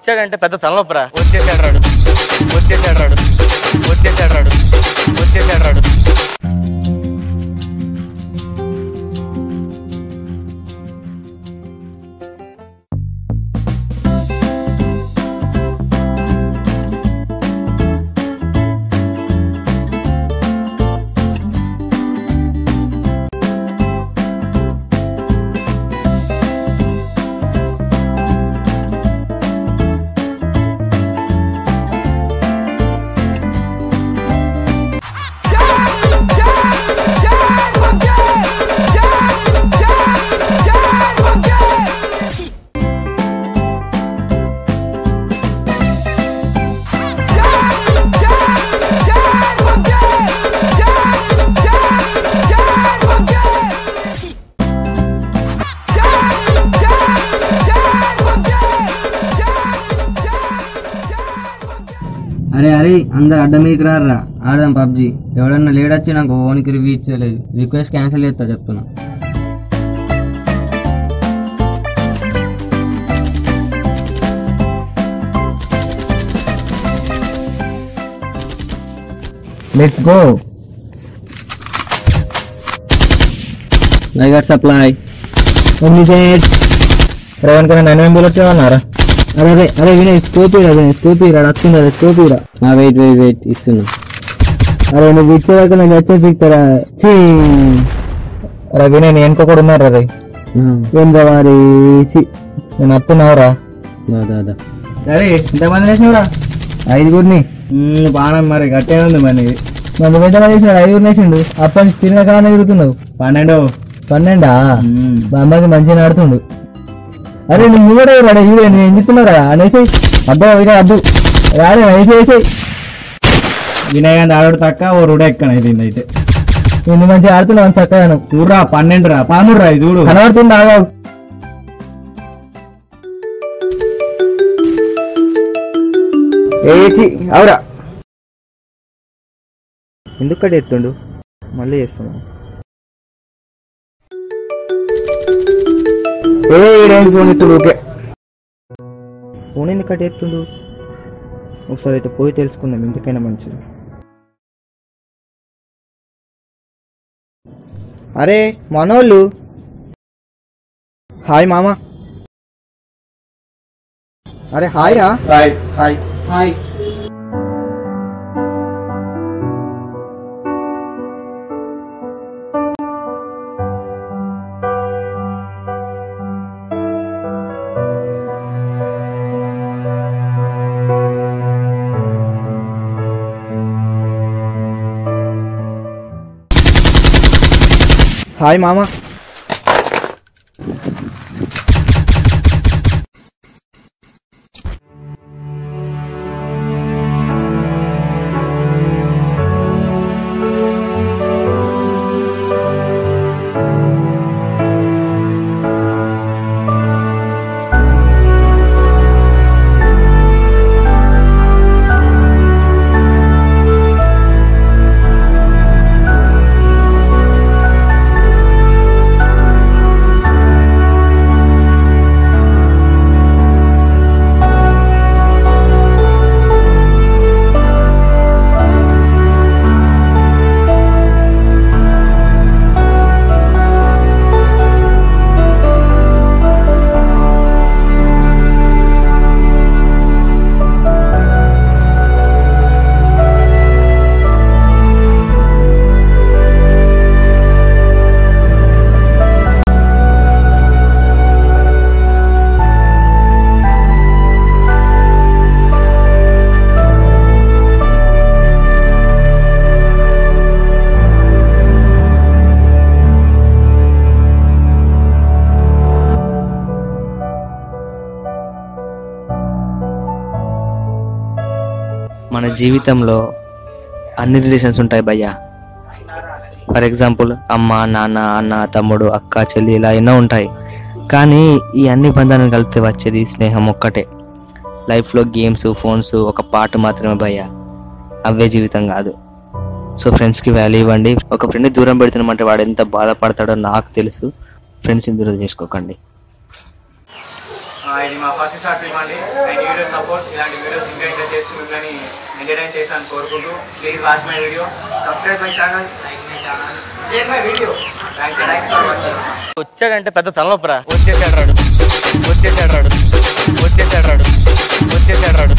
వచ్చాడంటే పెద్ద తలనొప్పరా. వచ్చేసాడు రాడు. వచ్చేసాడు రాడు. వచ్చేసాడు రాడు. వచ్చేసాడు రాడు. అరే అరే అందరు అడ్డం మీకు రారా ఆడదాం పబ్జి. ఎవడన్నా లేడొచ్చి నాకు ఓనికి రివ్యూ ఇచ్చలేదు రిక్వెస్ట్ క్యాన్సిల్ చేస్తా చెప్తున్నా. Let's go I got supply ఎన్ని సెట్ రేవన్ కన్నా నన్ను ఏం వచ్చావన్నారా అరే అరే అరే వినయ్ స్కోప్ ఇరా వినయ్ స్కోప్ ఇరా వస్తుంది అదే స్కోప్ ఇరా. వెయిట్ వెయిట్ వెయిట్ ఇస్తున్నా. అరే నువ్వు ఇచ్చేదాకా నాకు వచ్చే సిక్తారా చీ అరే వినయ్ నేను వెనుక కూడా ఉన్నారు రే ఏం వారి? చి నేను వస్తున్నావురా దాదా అరే ఎంతమంది వేసినావురా ఐదుగురిని. బాగా మరి గట్టే ఉంది మరి. మన పెద్ద వేసినాడు ఐదుగురు వేసిండు అప్పటి నుంచి తిరిగిన కాలం ఎగురుతున్నావు పన్నెండు. పన్నెండా? బామ్మకి మంచిగా ఆడుతుండు. అరే నువ్వు కూడా రాడా ఇవే నేను ఏం చెప్తున్నారా అనేసి అబ్బా ఇక అద్దు రాడే వేసి వేసి వినయ్ ఆడు తక్క ఓ రుడ ఎక్కన ఇది అయితే. నేను మంచిగా ఆడుతున్నావు చక్కగా చూడరా పన్నెండు రా పదమూడు రా ఇది చూడు. కనబడుతుంది ఆగా ఏచి అవురా ఎందుకు కట్ ఎత్తుండు మళ్ళీ చేస్తున్నా ఏ ఫోన్ ఎత్తుడు ఓకే ఫోన్ ఎందుకు కట్ ఎత్తుండు ఒకసారి అయితే పోయి తెలుసుకుందాం ఎందుకైనా మంచిది. అరే మనోళ్ళు. హాయ్ మామా. అరే హాయ్ రా హాయ్. హాయ్. హాయ్. హాయ్ మామా మన జీవితంలో అన్ని రిలేషన్స్ ఉంటాయి భయ్య. ఫర్ ఎగ్జాంపుల్ అమ్మ నాన్న అన్న తమ్ముడు అక్క చెల్లి ఇలా ఎన్నో ఉంటాయి. కానీ ఈ అన్ని బంధాలను కలిపితే వచ్చేది స్నేహం ఒక్కటే. లైఫ్లో గేమ్స్ ఫోన్స్ ఒక పాట మాత్రమే భయ్య. అవే జీవితం కాదు. సో ఫ్రెండ్స్కి వాల్యూ ఇవ్వండి. ఒక ఫ్రెండ్ దూరం పెడుతున్నామంటే వాడు ఎంత బాధపడతాడో నాకు తెలుసు. ఫ్రెండ్స్ని దూరం చేసుకోకండి. ఇది మా ఫస్ట్ షార్ట్ ఫిల్మ్ అండి. అండ్ వీడియో సపోర్ట్ ఇలాంటి వీడియోస్ ఇంకా ఇంకా చేస్తూ ఉందని ఎంటర్టైన్ చేస్తాను కోరుకుంటూ. Please watch my video subscribe my channel share my video thanks thanks for watching వచ్చాడంటే పెద్ద తలనొప్పరా. వచ్చేసాడు రాడు. వచ్చేసాడు రాడు. వచ్చేసాడు రాడు. వచ్చేసాడు రాడు.